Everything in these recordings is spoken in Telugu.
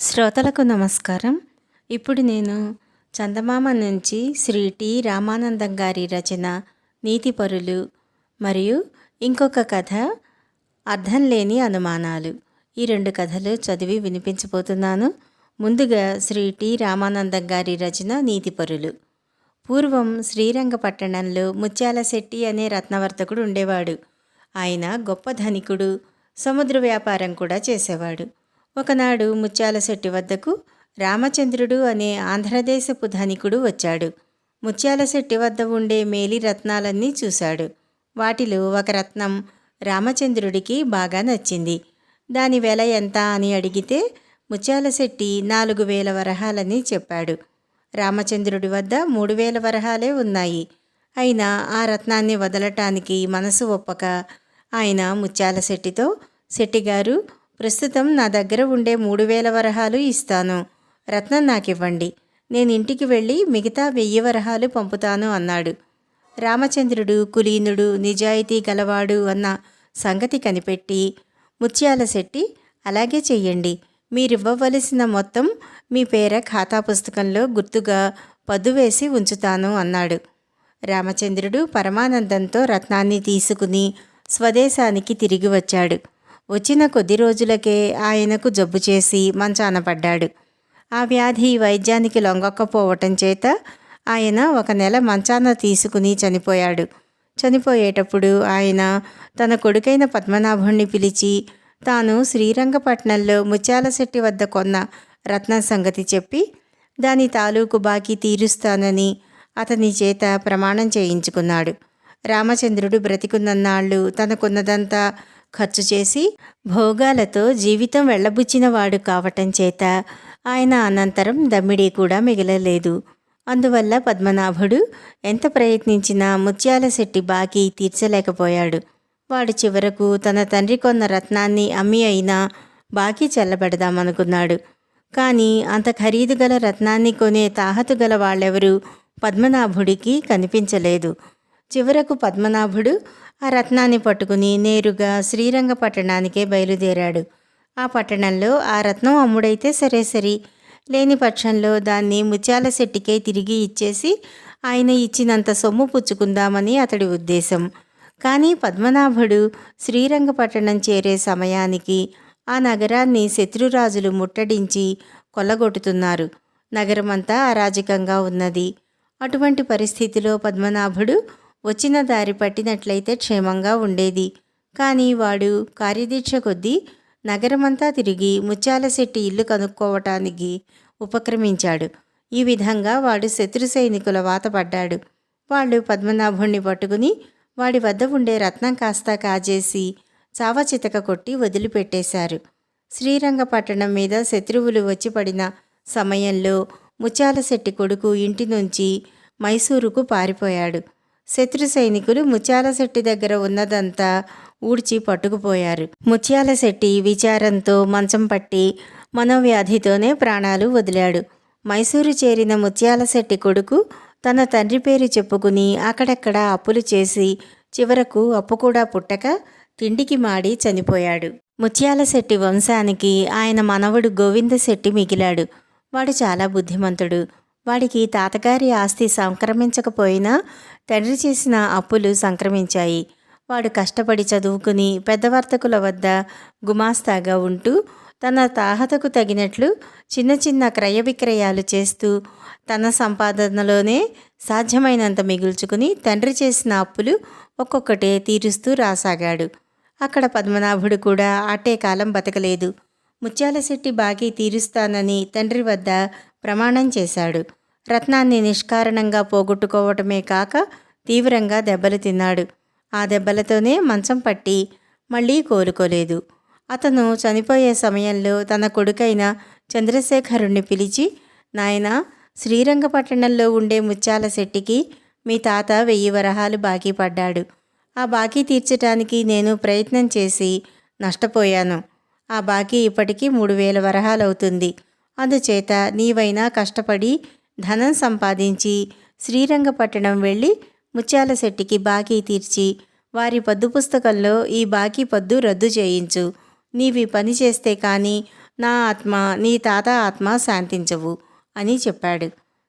శ్రోతలకు నమస్కారం. ఇప్పుడు నేను చందమామ నుంచి శ్రీ టి. రామానందం గారి రచన నీతిపరులు మరియు ఇంకొక కథ అర్థం లేని అనుమానాలు. ఈ రెండు కథలు చదివి వినిపించబోతున్నాను. ముందుగా శ్రీ టి. రామానందం గారి రచన నీతిపరులు. పూర్వం శ్రీరంగపట్టణంలో ముత్యాల శెట్టి అనే రత్నవర్తకుడు ఉండేవాడు. ఆయన గొప్ప ధనికుడు సముద్ర వ్యాపారం కూడా చేసేవాడు. ఒకనాడు ముత్యాల శెట్టి వద్దకు రామచంద్రుడు అనే ఆంధ్రదేశపు ధనికుడు వచ్చాడు. ముత్యాల శెట్టి వద్ద ఉండే మేలి రత్నాలన్నీ చూశాడు. వాటిలో ఒక రత్నం రామచంద్రుడికి బాగా నచ్చింది. దాని వెల ఎంత అని అడిగితే ముత్యాల శెట్టి నాలుగు వేల వరహాలని చెప్పాడు. రామచంద్రుడి వద్ద మూడు వేల వరహాలే ఉన్నాయి. అయినా ఆ రత్నాన్ని వదలటానికి మనసు ఒప్పక ఆయన ముత్యాల శెట్టితో శెట్టిగారు ప్రస్తుతం నా దగ్గర ఉండే మూడు వేల వరహాలు ఇస్తాను. రత్నం నాకివ్వండి. నేను ఇంటికి వెళ్ళి మిగతా వెయ్యి వరహాలు పంపుతాను అన్నాడు. రామచంద్రుడు కులీనుడు నిజాయితీ గలవాడు అన్న సంగతి కనిపెట్టి ముత్యాల శెట్టి అలాగే చెయ్యండి. మీరివ్వవలసిన మొత్తం మీ పేర ఖాతా పుస్తకంలో గుర్తుగా పద్దు వేసి ఉంచుతాను అన్నాడు. రామచంద్రుడు పరమానందంతో రత్నాన్ని తీసుకుని స్వదేశానికి తిరిగి వచ్చాడు. వచ్చిన కొద్ది రోజులకే ఆయనకు జబ్బు చేసి మంచాన పడ్డాడు. ఆ వ్యాధి వైద్యానికి లొంగక్కపోవటం చేత ఆయన ఒక నెల మంచాన తీసుకుని చనిపోయాడు. చనిపోయేటప్పుడు ఆయన తన కొడుకైన పద్మనాభుణ్ణి పిలిచి తాను శ్రీరంగపట్నంలో ముత్యాలశెట్టి వద్ద కొన్న రత్నం సంగతి చెప్పి దాని తాలూకు బాకీ తీరుస్తానని అతని చేత ప్రమాణం చేయించుకున్నాడు. రామచంద్రుడు బ్రతికున్నన్నాళ్ళు తనకున్నదంతా ఖర్చు చేసి భోగాలతో జీవితం వెళ్ళబుచ్చినవాడు కావటం చేత ఆయన అనంతరం దమ్మిడి కూడా మిగలలేదు. అందువల్ల పద్మనాభుడు ఎంత ప్రయత్నించినా ముత్యాల శెట్టి బాకీ తీర్చలేకపోయాడు. వాడు చివరకు తన తండ్రి కొన్న రత్నాన్ని అమ్మి అయినా బాకీ చల్లబెడదామనుకున్నాడు. కానీ అంత ఖరీదు గల రత్నాన్ని కొనే తాహతు గల వాళ్ళెవరూ పద్మనాభుడికి కనిపించలేదు. చివరకు పద్మనాభుడు ఆ రత్నాన్ని పట్టుకుని నేరుగా శ్రీరంగపట్టణానికే బయలుదేరాడు. ఆ పట్టణంలో ఆ రత్నం అమ్ముడైతే సరే సరి. లేని పక్షంలో దాన్ని ముత్యాల శెట్టికే తిరిగి ఇచ్చేసి ఆయన ఇచ్చినంత సొమ్ము పుచ్చుకుందామని అతడి ఉద్దేశం. కానీ పద్మనాభుడు శ్రీరంగపట్టణం చేరే సమయానికి ఆ నగరాన్ని శత్రురాజులు ముట్టడించి కొల్లగొట్టుతున్నారు. నగరమంతా అరాజకంగా ఉన్నది. అటువంటి పరిస్థితిలో పద్మనాభుడు వచ్చిన దారి పట్టినట్లయితే క్షేమంగా ఉండేది. కానీ వాడు కార్యదీక్ష కొద్దీ నగరమంతా తిరిగి ముత్యాలశెట్టి ఇల్లు కనుక్కోవటానికి ఉపక్రమించాడు. ఈ విధంగా వాడు శత్రు సైనికుల వాతపడ్డాడు వాళ్ళు పద్మనాభుణ్ణి పట్టుకుని వాడి వద్ద ఉండే రత్నం కాస్త కాజేసి చావచితక కొట్టి వదిలిపెట్టేశారు. శ్రీరంగపట్టణం మీద శత్రువులు వచ్చి పడిన సమయంలో ముత్యాలశెట్టి కొడుకు ఇంటి నుంచి మైసూరుకు పారిపోయాడు. శత్రు సైనికులు ముత్యాల శెట్టి దగ్గర ఉన్నదంతా ఊడ్చి పట్టుకుపోయారు. ముత్యాల శెట్టి విచారంతో మంచం పట్టి మనోవ్యాధితోనే ప్రాణాలు వదిలాడు. మైసూరు చేరిన ముత్యాల శెట్టి కొడుకు తన తండ్రి పేరు చెప్పుకుని అక్కడక్కడ అప్పులు చేసి చివరకు అప్పు కూడా పుట్టక తిండికి మాడి చనిపోయాడు. ముత్యాల శెట్టి వంశానికి ఆయన మనవడు గోవింద శెట్టి మిగిలాడు. వాడు చాలా బుద్ధిమంతుడు. వాడికి తాతగారి ఆస్తి సంక్రమించకపోయినా తండ్రి చేసిన అప్పులు సంక్రమించాయి. వాడు కష్టపడి చదువుకుని పెద్ద వర్తకుల వద్ద గుమాస్తాగా ఉంటూ తన తాహతకు తగినట్లు చిన్న చిన్న క్రయ విక్రయాలు చేస్తూ తన సంపాదనలోనే సాధ్యమైనంత మిగుల్చుకుని తండ్రి చేసిన అప్పులు ఒక్కొక్కటే తీరుస్తూ రాసాగాడు. అక్కడ పద్మనాభుడు కూడా అట్టే కాలం బతకలేదు. ముత్యాలశెట్టి బాకీ తీరుస్తానని తండ్రి వద్ద ప్రమాణం చేశాడు. రత్నాన్ని నిష్కారణంగా పోగొట్టుకోవటమే కాక తీవ్రంగా దెబ్బలు తిన్నాడు. ఆ దెబ్బలతోనే మంచం పట్టి మళ్ళీ కోలుకోలేదు. అతను చనిపోయే సమయంలో తన కొడుకైన చంద్రశేఖరుణ్ణి పిలిచి నాయన శ్రీరంగపట్టణంలో ఉండే ముత్యాల శెట్టికి మీ తాత వెయ్యి వరహాలు బాకీ పడ్డాడు. ఆ బాకీ తీర్చటానికి నేను ప్రయత్నం చేసి నష్టపోయాను. ఆ బాకీ ఇప్పటికీ మూడు వేల వరహాలు అవుతుంది అందుచేత నీవైనా కష్టపడి ధనం సంపాదించి శ్రీరంగపట్టణం వెళ్ళి ముత్యాల శెట్టికి బాకీ తీర్చి వారి పద్దు పుస్తకంలో ఈ బాకీ పద్దు రద్దు చేయించు. నీవి పని చేస్తే కానీ నా ఆత్మ నీ తాత ఆత్మ శాంతించవు అని చెప్పాడు.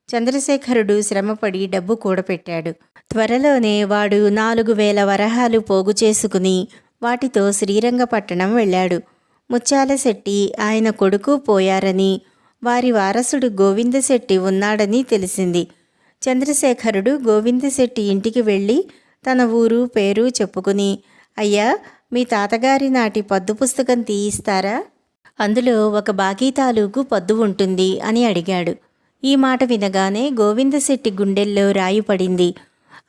చంద్రశేఖరుడు శ్రమపడి డబ్బు కూడపెట్టాడు త్వరలోనే వాడు నాలుగు వేల వరహాలు పోగు చేసుకుని వాటితో శ్రీరంగపట్టణం వెళ్ళాడు. ముత్యాల శెట్టి ఆయన కొడుకు పోయారని వారి వారసుడు గోవిందశెట్టి ఉన్నాడని తెలిసింది. చంద్రశేఖరుడు గోవిందశెట్టి ఇంటికి వెళ్ళి తన ఊరు పేరు చెప్పుకుని అయ్యా మీ తాతగారి నాటి పద్దు పుస్తకం తీయిస్తారా? అందులో ఒక బాకీ తాలూకు పద్దు ఉంటుంది అని అడిగాడు. ఈ మాట వినగానే గోవిందశెట్టి గుండెల్లో రాయి పడింది.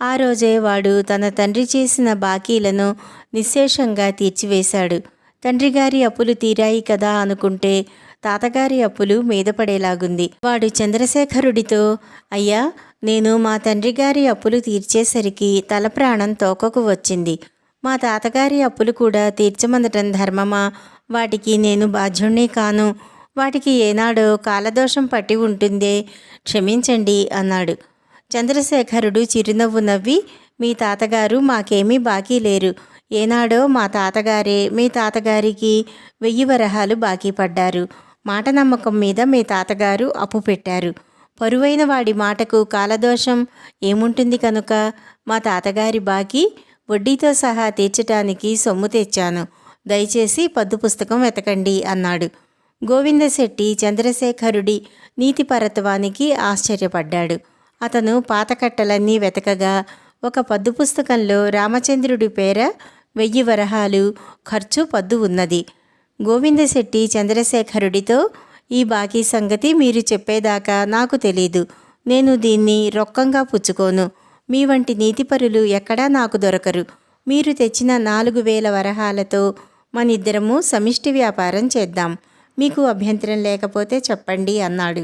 ఆ రోజే వాడు తన తండ్రి చేసిన బాకీలను నిశ్శేషంగా తీర్చివేశాడు. తండ్రిగారి అప్పులు తీరాయి కదా అనుకుంటే తాతగారి అప్పులు మీద పడేలాగుంది. వాడు చంద్రశేఖరుడితో అయ్యా నేను మా తండ్రి గారి అప్పులు తీర్చేసరికి తల ప్రాణం తోకకు వచ్చింది. మా తాతగారి అప్పులు కూడా తీర్చమందటం ధర్మమా? వాటికి నేను బాధ్యుణ్ణి కాను. వాటికి ఏనాడో కాలదోషం పట్టి ఉంటుందే. క్షమించండి అన్నాడు. చంద్రశేఖరుడు చిరునవ్వు నవ్వి మీ తాతగారు మాకేమీ బాకీ లేరు. ఏనాడో మా తాతగారే మీ తాతగారికి వెయ్యి వరహాలు బాకీ పడ్డారు. మాట నమ్మకం మీద మీ తాతగారు అప్పు పెట్టారు. పరువైన వాడి మాటకు కాలదోషం ఏముంటుంది కనుక? మా తాతగారి బాకీ వడ్డీతో సహా తీర్చటానికి సొమ్ము తెచ్చాను. దయచేసి పద్దు పుస్తకం వెతకండి అన్నాడు. గోవిందశెట్టి చంద్రశేఖరుడి నీతిపరత్వానికి ఆశ్చర్యపడ్డాడు. అతను పాతకట్టలన్నీ వెతకగా ఒక పద్దు పుస్తకంలో రామచంద్రుడి పేర వెయ్యి వరహాలు ఖర్చు పద్దు ఉన్నది. గోవిందశెట్టి చంద్రశేఖరుడితో ఈ బాకీ సంగతి మీరు చెప్పేదాకా నాకు తెలీదు. నేను దీన్ని రొక్కంగా పుచ్చుకోను. మీ వంటి నీతిపరులు ఎక్కడా నాకు దొరకరు. మీరు తెచ్చిన నాలుగు వేల వరహాలతో మనిద్దరము సమిష్టి వ్యాపారం చేద్దాం. మీకు అభ్యంతరం లేకపోతే చెప్పండి అన్నాడు.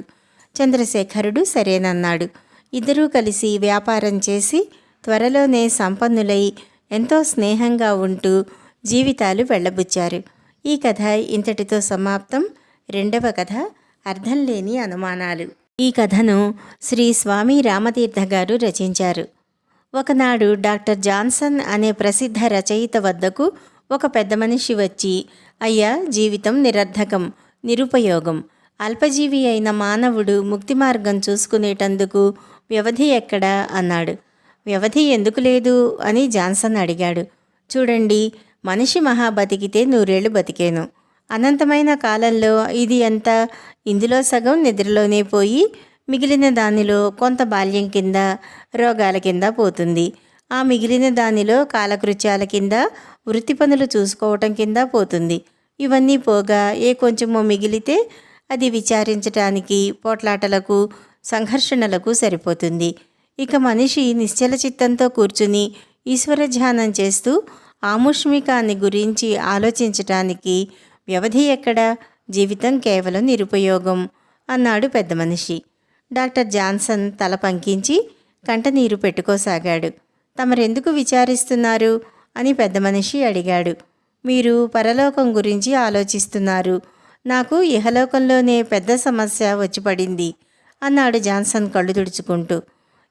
చంద్రశేఖరుడు సరేనన్నాడు. ఇద్దరూ కలిసి వ్యాపారం చేసి త్వరలోనే సంపన్నులై ఎంతో స్నేహంగా ఉంటూ జీవితాలు వెళ్ళబుచ్చారు. ఈ కథ ఇంతటితో సమాప్తం. రెండవ కథ అర్థం లేని అనుమానాలు. ఈ కథను శ్రీ స్వామి రామతీర్థ గారు రచించారు. ఒకనాడు డాక్టర్ జాన్సన్ అనే ప్రసిద్ధ రచయిత వద్దకు ఒక పెద్ద మనిషి వచ్చి అయ్యా జీవితం నిరర్ధకం నిరుపయోగం. అల్పజీవి అయిన మానవుడు ముక్తి మార్గం చూసుకునేటందుకు వ్యవధి ఎక్కడా? అన్నాడు. వ్యవధి ఎందుకు లేదు? అని జాన్సన్ అడిగాడు. చూడండి మనిషి మహా బతికితే నూరేళ్ళు బతికేను. అనంతమైన కాలంలో ఇది ఎంత ఇందులో సగం నిద్రలోనే పోయి మిగిలిన దానిలో కొంత బాల్యం కింద రోగాల కింద పోతుంది. ఆ మిగిలిన దానిలో కాలకృత్యాల కింద వృత్తి పనులు చూసుకోవటం కింద పోతుంది. ఇవన్నీ పోగా ఏ కొంచెమో మిగిలితే అది విచారించటానికి పోట్లాటలకు సంఘర్షణలకు సరిపోతుంది. ఇక మనిషి నిశ్చల చిత్తంతో కూర్చుని ఈశ్వర ధ్యానం చేస్తూ ఆముష్మికాన్ని గురించి ఆలోచించటానికి వ్యవధి ఎక్కడ? జీవితం కేవలం నిరుపయోగం అన్నాడు పెద్ద మనిషి. డాక్టర్ జాన్సన్ తల పంకించి కంటనీరు పెట్టుకోసాగాడు. తమరెందుకు విచారిస్తున్నారు? అని పెద్ద మనిషి అడిగాడు. మీరు పరలోకం గురించి ఆలోచిస్తున్నారు. నాకు ఇహలోకంలోనే పెద్ద సమస్య వచ్చి పడింది అన్నాడు జాన్సన్ కళ్ళు తుడుచుకుంటూ.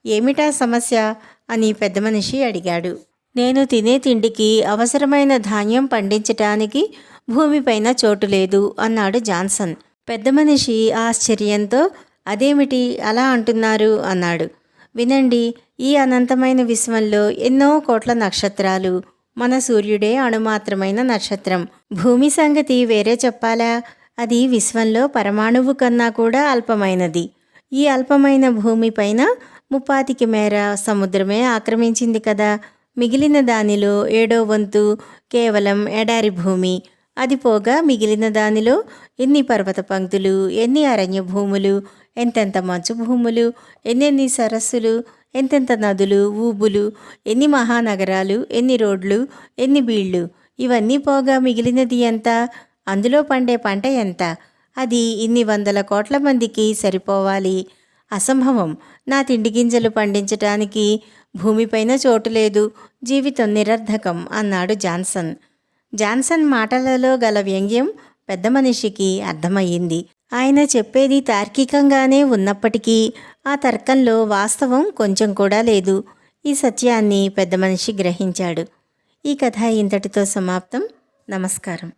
ఏమిటా సమస్య? అని పెద్ద మనిషి అడిగాడు. నేను తినే తిండికి అవసరమైన ధాన్యం పండించటానికి భూమిపైన చోటు లేదు అన్నాడు జాన్సన్. పెద్ద మనిషి ఆశ్చర్యంతో అదేమిటి అలా అంటున్నారు? అన్నాడు. వినండి ఈ అనంతమైన విశ్వంలో ఎన్నో కోట్ల నక్షత్రాలు. మన సూర్యుడే అణుమాత్రమైన నక్షత్రం. భూమి సంగతి వేరే చెప్పాలా? అది విశ్వంలో పరమాణువు కన్నా కూడా అల్పమైనది. ఈ అల్పమైన భూమిపైన ముప్పాతికి మేర సముద్రమే ఆక్రమించింది కదా. మిగిలిన దానిలో ఏడో వంతు కేవలం ఎడారి భూమి. అది పోగా మిగిలిన దానిలో ఎన్ని పర్వత పంక్తులు ఎన్ని అరణ్య భూములు ఎంతెంత మంచు భూములు ఎన్నెన్ని సరస్సులు ఎంతెంత నదులు ఊబులు ఎన్ని మహానగరాలు ఎన్ని రోడ్లు ఎన్ని బీళ్ళు ఇవన్నీ పోగా మిగిలినది ఎంత? అందులో పండే పంట ఎంత? అది ఇన్ని వందల కోట్ల మందికి సరిపోవాలి. అసంభవం. నా తిండి గింజలు పండించటానికి భూమిపైన చోటు లేదు. జీవితం నిరర్ధకం అన్నాడు జాన్సన్. జాన్సన్ మాటలలో గల వ్యంగ్యం పెద్ద మనిషికి అర్థమయ్యింది. ఆయన చెప్పేది తార్కికంగానే ఉన్నప్పటికీ ఆ తర్కంలో వాస్తవం కొంచెం కూడా లేదు. ఈ సత్యాన్ని పెద్ద మనిషి గ్రహించాడు. ఈ కథ ఇంతటితో సమాప్తం. నమస్కారం.